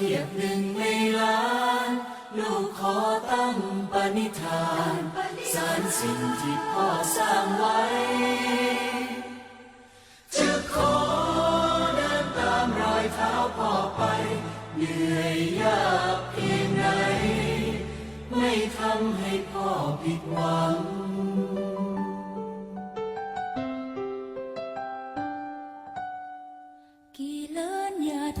ทียบหนึ่งในล้าน ลูกขอตั้งปณิธานสารสิ่งที่พ่อสร้างไว้ จะขอเดินตามรอยเท้าพ่อไป เหนื่อยยากเพียงไหนไม่ทำให้พ่อผิดหวังกี่ล้านหยาด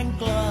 and glow.